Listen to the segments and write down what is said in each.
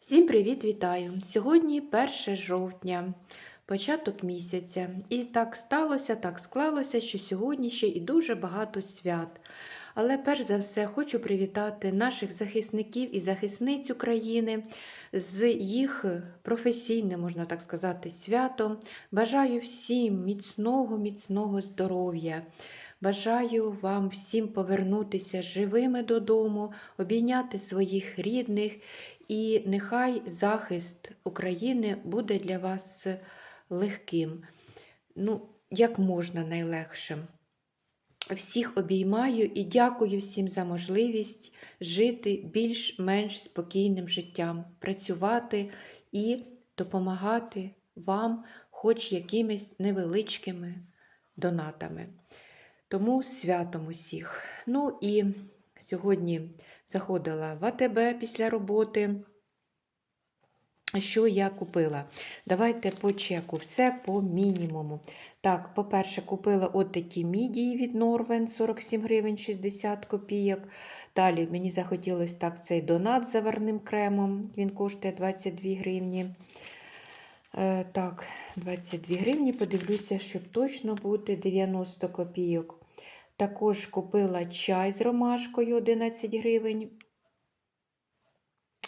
Всім привіт, вітаю! Сьогодні 1 жовтня, початок місяця. І так сталося, так склалося, що сьогодні ще і дуже багато свят. Але перш за все хочу привітати наших захисників і захисниць України з їх професійним, можна так сказати, святом. Бажаю всім міцного, міцного здоров'я. Бажаю вам всім повернутися живими додому, обійняти своїх рідних і нехай захист України буде для вас легким, ну, як можна найлегшим. Всіх обіймаю і дякую всім за можливість жити більш-менш спокійним життям, працювати і допомагати вам, хоч якимись невеличкими донатами. Тому святом усіх. Ну і сьогодні заходила в АТБ після роботи. Що я купила? Давайте по чеку. Все по мінімуму. Так, по-перше, купила от такі мідії від Норвен 47 гривень 60 копійок. Далі мені захотілося так цей донат з заварним кремом. Він коштує 22 гривні. Е, так, 22 гривні. Подивлюся, щоб точно бути 90 копійок. Також купила чай з ромашкою 11 гривень.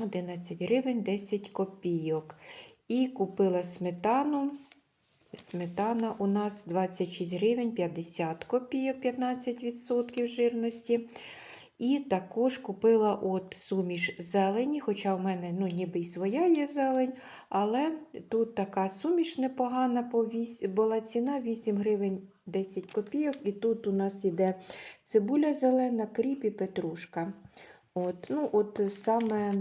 11 гривень 10 копійок. І купила сметану. Сметана у нас 26 гривень 50 копійок, 15% жирності. І також купила от суміш зелені, хоча в мене ну, ніби й своя є зелень, але тут така суміш непогана, була ціна 8 гривень 10 копійок. І тут у нас йде цибуля зелена, кріп і петрушка. От, ну, от Саме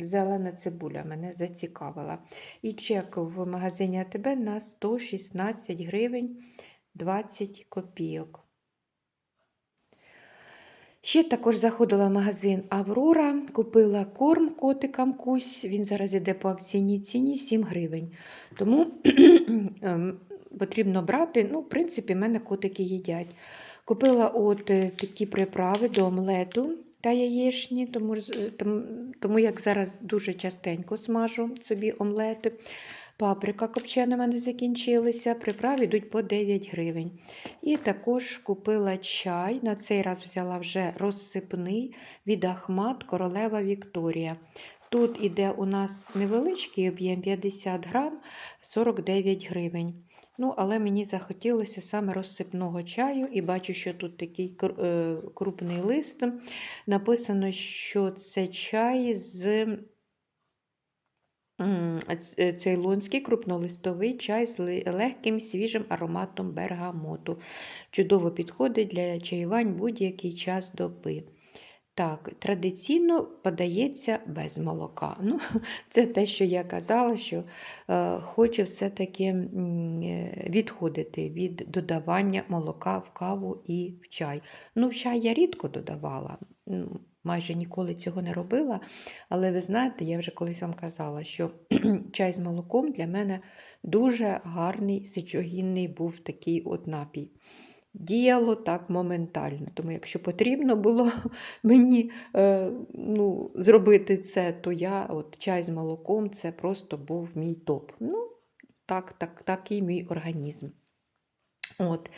зелена цибуля мене зацікавила. І чек в магазині АТБ на 116 гривень 20 копійок. Ще також заходила в магазин Аврора, купила корм котикам кусь. Він зараз йде по акційній ціні 7 гривень. Тому ем, потрібно брати, ну, в принципі, в мене котики їдять. Купила от е, такі приправи до омлету та яєчні, тому, тому, тому як зараз дуже частенько смажу собі омлети. Паприка копчена в мене закінчилися, приправи йдуть по 9 гривень. І також купила чай. На цей раз взяла вже розсипний від Ахмат Королева Вікторія. Тут іде у нас невеличкий об'єм 50 грам 49 гривень. Ну, Але мені захотілося саме розсипного чаю, і бачу, що тут такий е, крупний лист. Написано, що це чай з цейлонський крупнолистовий чай з легким свіжим ароматом бергамоту. Чудово підходить для чаювань будь-який час доби. Так, традиційно подається без молока. Ну, Це те, що я казала, що е, хочу все-таки е, відходити від додавання молока в каву і в чай. Ну, В чай я рідко додавала майже ніколи цього не робила. Але ви знаєте, я вже колись вам казала, що чай з молоком для мене дуже гарний сечогінний був такий от напій. Діяло так моментально. Тому, якщо потрібно було мені е, ну, зробити це, то я от чай з молоком це просто був мій топ. Ну, так, так, Такий мій організм. От.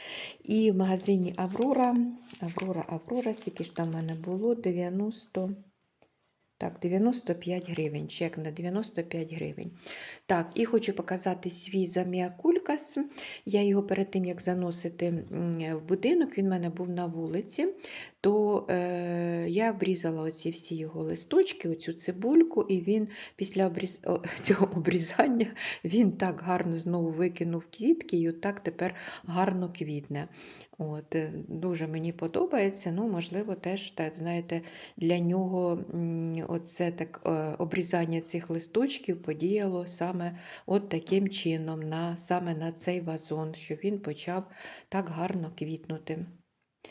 І в магазині Аврора, Аврора, Аврора, скільки ж там в мене було? 90. Так, 95 гривень, чек на 95 гривень. Так, і хочу показати свій заміакулькас. Я його перед тим, як заносити в будинок, він в мене був на вулиці, то е, я обрізала оці всі його листочки, оцю цибульку, і він після обріз... цього обрізання він так гарно знову викинув квітки, і отак тепер гарно квітне. От, е, Дуже мені подобається. ну, Можливо, теж так, знаєте, для нього оце так, е, обрізання цих листочків подіяло саме от таким чином, на, саме на цей вазон, щоб він почав так гарно квітнути.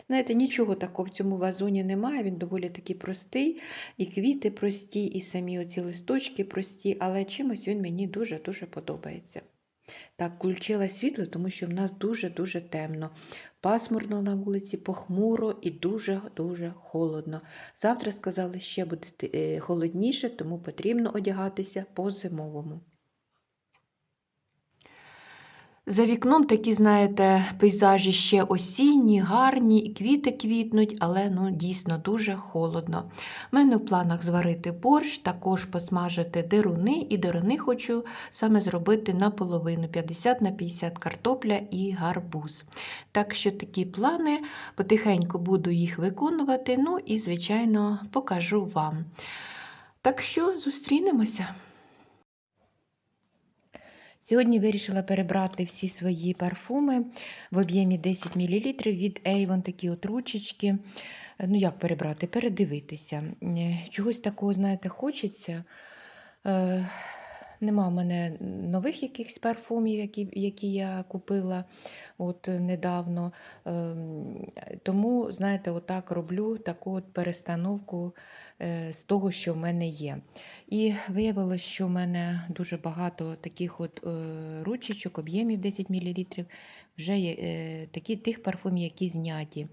Знаєте, нічого такого в цьому вазоні немає, він доволі такий простий, і квіти прості, і самі оці листочки прості, але чимось він мені дуже-дуже подобається. Так, включила світло, тому що в нас дуже-дуже темно. Пасмурно на вулиці, похмуро і дуже-дуже холодно. Завтра сказали, ще буде е, холодніше, тому потрібно одягатися по-зимовому. За вікном такі, знаєте, пейзажі ще осінні, гарні, і квіти квітнуть, але ну, дійсно дуже холодно. У мене в планах зварити борщ, також посмажити деруни, і деруни хочу саме зробити наполовину 50 на 50 картопля і гарбуз. Так що такі плани, потихеньку буду їх виконувати, ну і, звичайно, покажу вам. Так що зустрінемося. Сьогодні вирішила перебрати всі свої парфуми в об'ємі 10 мл від Avon, такі от ручечки. Ну, як перебрати? Передивитися. Е, Чогось такого, знаєте, хочеться. Нема в мене нових якихось парфумів, які які я купила от недавно. Ем, Тому, знаєте, отак роблю таку от перестановку е, з того, що в мене є. І виявилось, що в мене дуже багато таких от е, ручечок, об'ємів 10 мл, вже є е, такі тих парфумів, які зняті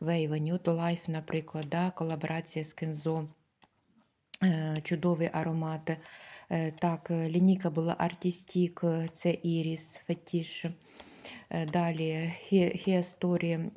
в Avon. От Life, наприклад, да, колаборація з Kenzo. Чудовий аромат. Е, так, е, лінійка була Artistic, е, це Iris, Fetish. Далі Hair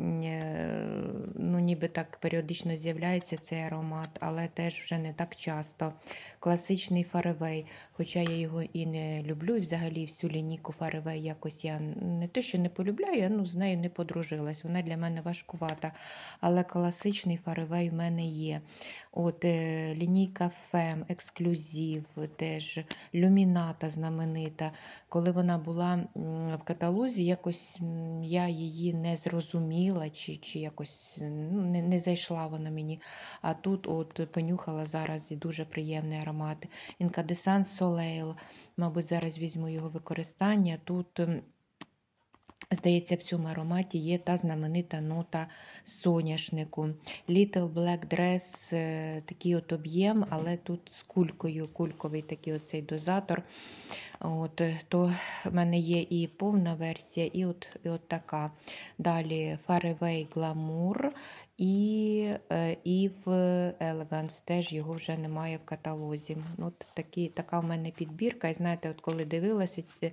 ну, ніби так періодично з'являється цей аромат, але теж вже не так часто. Класичний фаревей, хоча я його і не люблю, і взагалі всю лінійку фаревей якось я не те, що не полюбляю, я ну, з нею не подружилась. Вона для мене важкувата. Але класичний фаревей в мене є. От е, Лінійка Фем, ексклюзив, теж люміната знаменита. Коли вона була в каталозі, якось я її не зрозуміла, чи чи якось ну, не не зайшла вона мені. А тут от понюхала зараз і дуже приємний аромат. Інкадесан Soleil, мабуть, зараз візьму його використання. Тут Здається, в цьому ароматі є та знаменита нота соняшнику. Little Black Dress, е, такий от об'єм, але тут з кулькою, кульковий такий оцей дозатор. От, е, То в мене є і повна версія, і от і от така. Далі Faraway Glamour і е, Eve Elegance, теж його вже немає в каталозі. От такі, Така в мене підбірка. І знаєте, от коли дивилася е,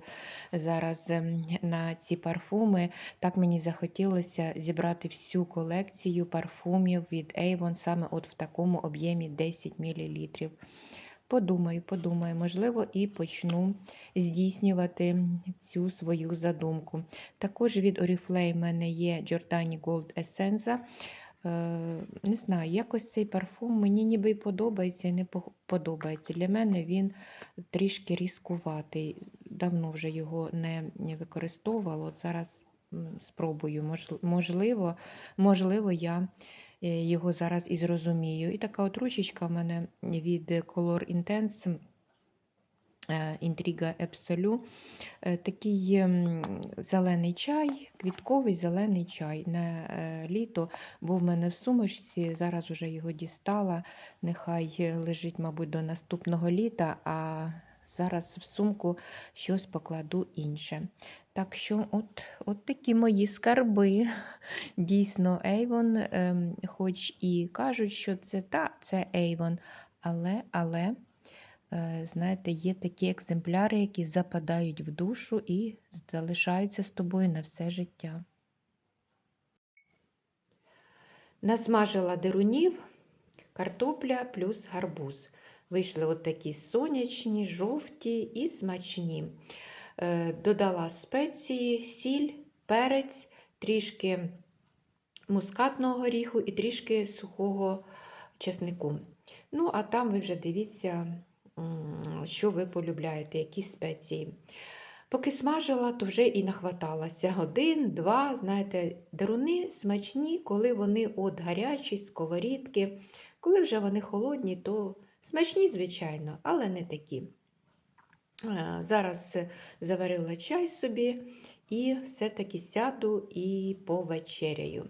зараз ем, на ці парфуми, так мені захотілося зібрати всю колекцію парфумів від Avon саме от в такому об'ємі 10 мл. Подумаю, подумаю, можливо, і почну здійснювати цю свою задумку. Також від Oriflame в мене є Giordani Gold Essenza. Е, не знаю, якось цей парфум мені ніби і подобається і не подобається. Для мене він трішки різкуватий. Давно вже його не використовувала. От Зараз спробую, можливо, можливо, я його зараз і зрозумію. І така от ручечка в мене від Color Intense Інтрига Епсолю. Е, такий зелений чай, квітковий зелений чай. На е, літо був в мене в сумочці, зараз вже його дістала. Нехай лежить, мабуть, до наступного літа, а зараз в сумку щось покладу інше. Так що, от от такі мої скарби. Дійсно, Avon, ем, хоч і кажуть, що це та, це Avon, але, але. Е, знаєте, є такі екземпляри, які западають в душу і залишаються з тобою на все життя. Насмажила дерунів, картопля плюс гарбуз. Вийшли от такі сонячні, жовті і смачні. Е, додала спеції, сіль, перець, трішки мускатного горіху і трішки сухого чеснику. Ну, а там ви вже дивіться що ви полюбляєте, які спеції. Поки смажила, то вже і нахваталася. Один, два, знаєте, деруни смачні, коли вони от гарячі, сковорідки. Коли вже вони холодні, то смачні, звичайно, але не такі. Зараз заварила чай собі і все-таки сяду і повечеряю.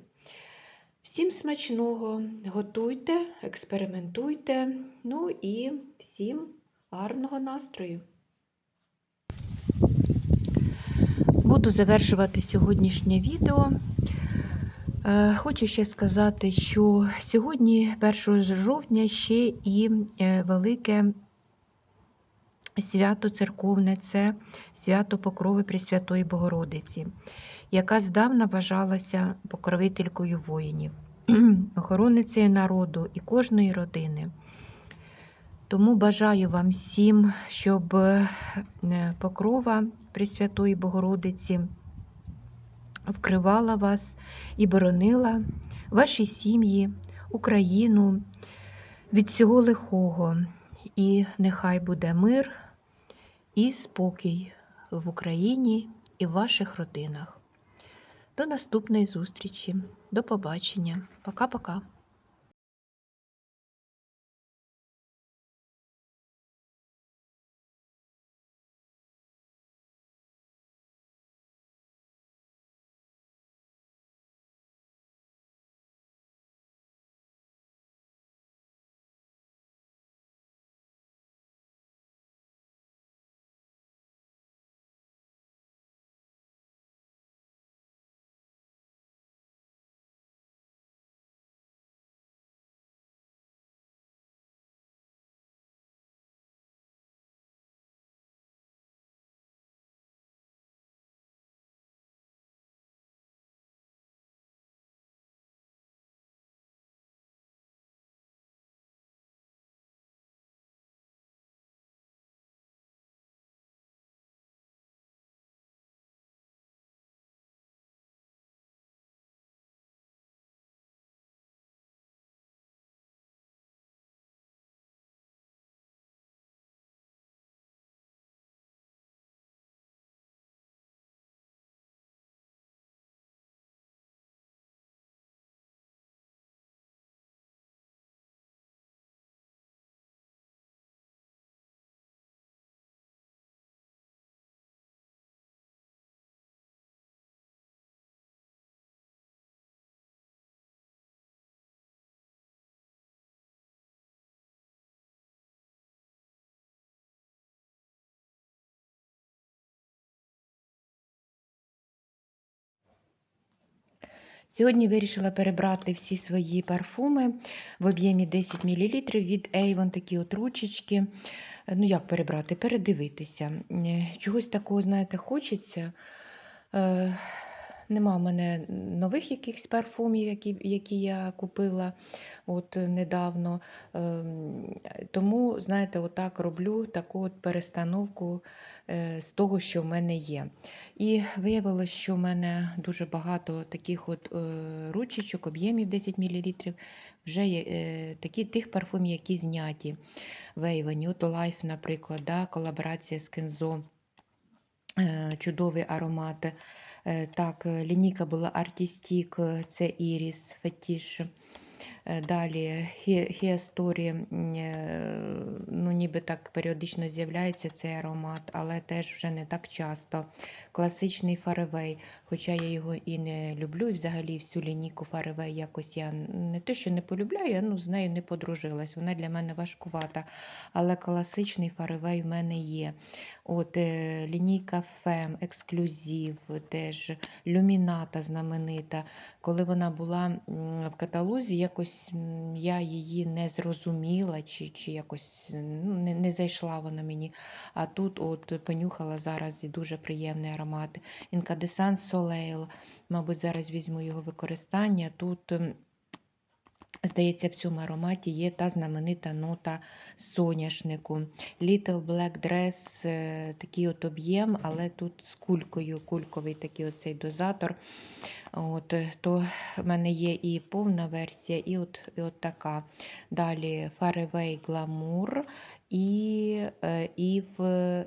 Всім смачного, готуйте, експериментуйте, ну і всім гарного настрою. Буду завершувати сьогоднішнє відео. Е, Хочу ще сказати, що сьогодні, 1 жовтня, ще і е, велике свято церковне це свято Покрови Пресвятої Богородиці, яка здавна вважалася покровителькою воїнів, охороницею народу і кожної родини. Тому бажаю вам всім, щоб е, покрова Пресвятої Богородиці вкривала вас і боронила ваші сім'ї, Україну від всього лихого. І нехай буде мир і спокій в Україні і в ваших родинах. До наступної зустрічі. До побачення. Пока-пока. Сьогодні вирішила перебрати всі свої парфуми в об'ємі 10 мл від Avon, такі от ручечки. Ну, як перебрати? Передивитися. Е, Чогось такого, знаєте, хочеться. Нема в мене нових якихось парфумів, які які я купила от недавно. Ем, Тому, знаєте, отак роблю таку от перестановку е, з того, що в мене є. І виявилось, що в мене дуже багато таких от е, ручечок, об'ємів 10 мл, вже є е, такі тих парфумів, які зняті в Avon. От Life, наприклад, да, колаборація з Kenzo, чудовий аромат. Е, так, е, лінійка була Artistic, е, це Iris, Fetish. Далі Story, ну ніби так періодично з'являється цей аромат, але теж вже не так часто. Класичний фаревей, хоча я його і не люблю, і взагалі всю лінійку фаревей якось я не те, що не полюбляю, я ну, з нею не подружилась. Вона для мене важкувата. Але класичний фаревей в мене є. От Лінійка Фем, ексклюзив, теж люміната знаменита. Коли вона була в каталозі, якось якось я її не зрозуміла, чи чи якось ну, не не зайшла вона мені. А тут от понюхала зараз і дуже приємний аромат. Інкадесан Солейл, мабуть, зараз візьму його використання. Тут Здається, в цьому ароматі є та знаменита нота соняшнику. Little Black Dress, е, такий от об'єм, але тут з кулькою, кульковий такий оцей дозатор. От, То в мене є і повна версія, і от і от така. Далі Faraway Glamour і е, Eve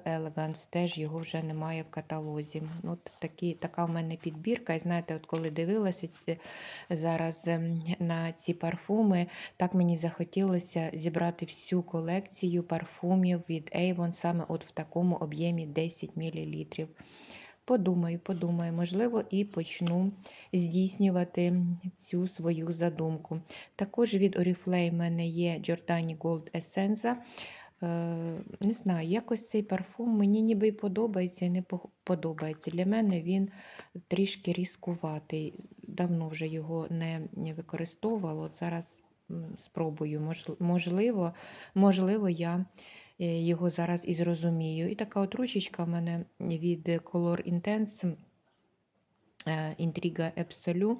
Elegance, теж його вже немає в каталозі. От такі, Така в мене підбірка. І знаєте, от коли дивилася е, зараз ем, на ці парфуми, так мені захотілося зібрати всю колекцію парфумів від Avon саме от в такому об'ємі 10 мл. Подумаю, подумаю, можливо, і почну здійснювати цю свою задумку. Також від Oriflame в мене є Giordani Gold Essenza. Не знаю, якось цей парфум мені ніби й подобається і не подобається. Для мене він трішки різкуватий. Давно вже його не, не використовувала. От зараз спробую. Можливо, можливо, я е, його зараз і зрозумію. І така от ручечка в мене від Color Intense е, Intriga Absolu.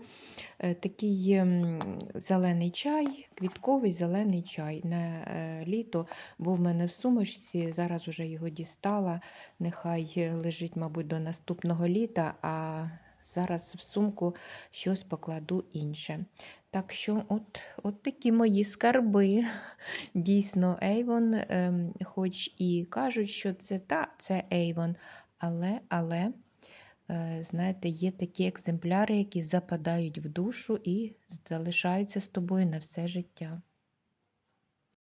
Е, Такий ем, зелений чай, квітковий зелений чай на е, літо був в мене в сумочці, зараз вже його дістала. Нехай лежить, мабуть, до наступного літа, а зараз в сумку щось покладу інше. Так що, от, от такі мої скарби. Дійсно, Avon, ем, хоч і кажуть, що це та, це Avon, але, але знаєте, є такі екземпляри, які западають в душу і залишаються з тобою на все життя.